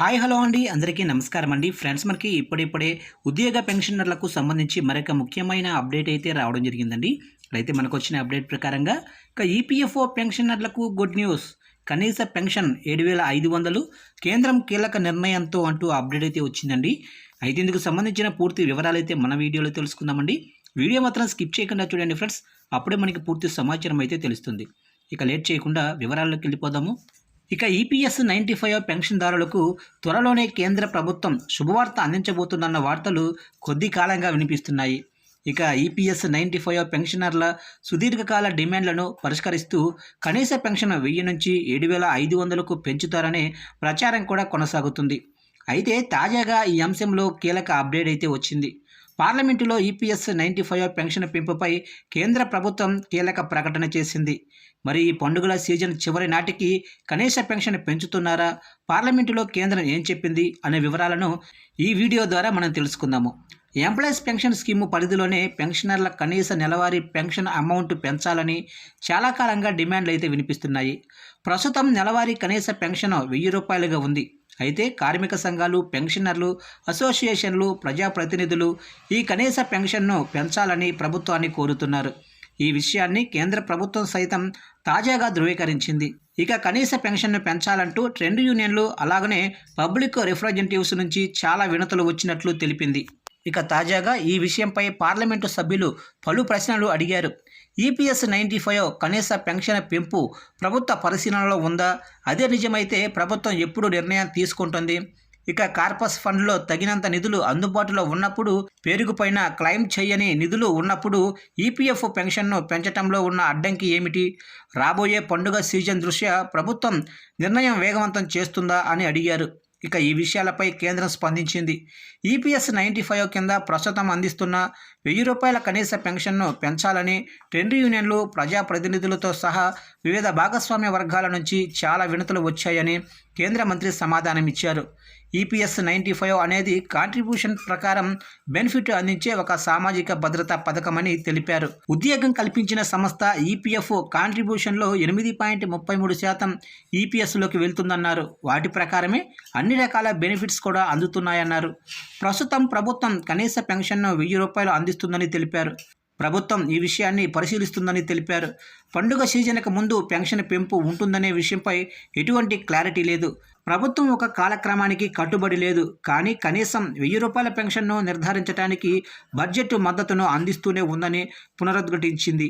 Hi hello అండి. అందరికీ నమస్కారం అండి. ఫ్రెండ్స్ మనకి ఇప్పుడిప్పుడే ఉద్యోగ పెన్షనర్లకు సంబంధించి మరొక ముఖ్యమైన అప్డేట్ అయితే రావడం జరిగిందండి. అయితే మనకు వచ్చిన అప్డేట్ ప్రకారంగా ఇక ఈపీఎఫ్ఓ పెన్షనర్లకు గుడ్ న్యూస్. కనీస పెన్షన్ ఏడు వేల ఐదు వందలు కేంద్రం కీలక నిర్ణయంతో అంటూ అప్డేట్ అయితే వచ్చిందండి. అయితే ఇందుకు సంబంధించిన పూర్తి వివరాలు అయితే మన వీడియోలో తెలుసుకుందామండి. వీడియో మాత్రం స్కిప్ చేయకుండా చూడండి ఫ్రెండ్స్. అప్పుడే మనకి పూర్తి సమాచారం అయితే తెలుస్తుంది. ఇక లేట్ చేయకుండా వివరాల్లోకి వెళ్ళిపోదాము. ఇక ఈపీఎస్ నైంటీ ఫైవ్ పెన్షన్దారులకు త్వరలోనే కేంద్ర ప్రభుత్వం శుభవార్త అందించబోతుందన్న వార్తలు కొద్ది కాలంగా వినిపిస్తున్నాయి. ఇక ఈపీఎస్ నైంటీ ఫైవ్ పెన్షనర్ల సుదీర్ఘకాల డిమాండ్లను పరిష్కరిస్తూ కనీస పెన్షన్ వెయ్యి నుంచి ఏడు వేల ఐదు వందలకు పెంచుతారనే ప్రచారం కూడా కొనసాగుతుంది. అయితే తాజాగా ఈ అంశంలో కీలక అప్డేట్ అయితే వచ్చింది. పార్లమెంటులో ఈపీఎస్ నైంటీ ఫైవ్ పెన్షన్ పెంపుపై కేంద్ర ప్రభుత్వం కీలక ప్రకటన చేసింది. మరి ఈ పండుగల సీజన్ చివరి నాటికి కనీస పెన్షన్ పెంచుతున్నారా? పార్లమెంటులో కేంద్రం ఏం చెప్పింది? అనే వివరాలను ఈ వీడియో ద్వారా మనం తెలుసుకుందాము. ఎంప్లాయీస్ పెన్షన్ స్కీము పరిధిలోనే పెన్షనర్ల కనీస నెలవారీ పెన్షన్ అమౌంట్ పెంచాలని చాలా కాలంగా డిమాండ్లు అయితే వినిపిస్తున్నాయి. ప్రస్తుతం నెలవారీ కనీస పెన్షన్ వెయ్యి రూపాయలుగా ఉంది. అయితే కార్మిక సంఘాలు పెన్షనర్లు అసోసియేషన్లు ప్రజాప్రతినిధులు ఈ కనీస పెన్షన్ను పెంచాలని ప్రభుత్వాన్ని కోరుతున్నారు. ఈ విషయాన్ని కేంద్ర ప్రభుత్వం సైతం తాజాగా ధృవీకరించింది. ఇక కనీస పెన్షన్ను పెంచాలంటూ ట్రెండ్ యూనియన్లు అలాగనే పబ్లిక్ రిప్రజెంటేటివ్స్ నుంచి చాలా వినతులు వచ్చినట్లు తెలిపింది. ఇక తాజాగా ఈ విషయంపై పార్లమెంటు సభ్యులు పలు ప్రశ్నలు అడిగారు. ఈపీఎస్ నైంటీ ఫైవ్ కనీస పెన్షన్ పెంపు ప్రభుత్వ పరిశీలనలో ఉందా? అదే నిజమైతే ప్రభుత్వం ఎప్పుడు నిర్ణయం తీసుకుంటుంది? ఇక కార్పస్ ఫండ్లో తగినంత నిధులు అందుబాటులో ఉన్నప్పుడు పేరుకుపైన క్లెయిమ్ చేయని నిధులు ఉన్నప్పుడు ఈపీఎఫ్ పెన్షన్ను పెంచడంలో ఉన్న అడ్డంకి ఏమిటి? రాబోయే పండుగ సీజన్ దృష్ట్యా ప్రభుత్వం నిర్ణయం వేగవంతం చేస్తుందా అని అడిగారు. ఇక ఈ విషయాలపై కేంద్రం స్పందించింది. ఈపీఎస్ నైంటీ ఫైవ్ కింద ప్రస్తుతం అందిస్తున్న వెయ్యి రూపాయల కనీస పెన్షన్ను పెంచాలని ట్రెండ్ యూనియన్లు ప్రజాప్రతినిధులతో సహా వివిధ భాగస్వామ్య వర్గాల నుంచి చాలా వినతులు వచ్చాయని కేంద్ర మంత్రి సమాధానం ఇచ్చారు ఈపీఎస్ నైంటీ ఫైవ్ అనేది కాంట్రిబ్యూషన్ ప్రకారం బెనిఫిట్ అందించే ఒక సామాజిక భద్రతా పథకమని తెలిపారు. ఉద్యోగం కల్పించిన సంస్థ ఈపీఎఫ్ కాంట్రిబ్యూషన్లో ఎనిమిది పాయింట్ ముప్పై మూడు శాతం ఈపీఎస్లోకి వెళ్తుందన్నారు. వాటి ప్రకారమే అన్ని రకాల బెనిఫిట్స్ కూడా అందుతున్నాయన్నారు. ప్రస్తుతం ప్రభుత్వం కనీస పెన్షన్ను వెయ్యి రూపాయలు అందిస్తుందని తెలిపారు. ప్రభుత్వం ఈ విషయాన్ని పరిశీలిస్తుందని తెలిపారు. పండుగ సీజన్కు ముందు పెన్షన్ పెంపు ఉంటుందనే విషయంపై ఎటువంటి క్లారిటీ లేదు. ప్రభుత్వం ఒక కాలక్రమానికి కట్టుబడి లేదు. కానీ కనీసం వెయ్యి రూపాయల పెన్షన్ను నిర్ధారించడానికి బడ్జెట్ మద్దతును అందిస్తూనే ఉందని పునరుద్ఘాటించింది.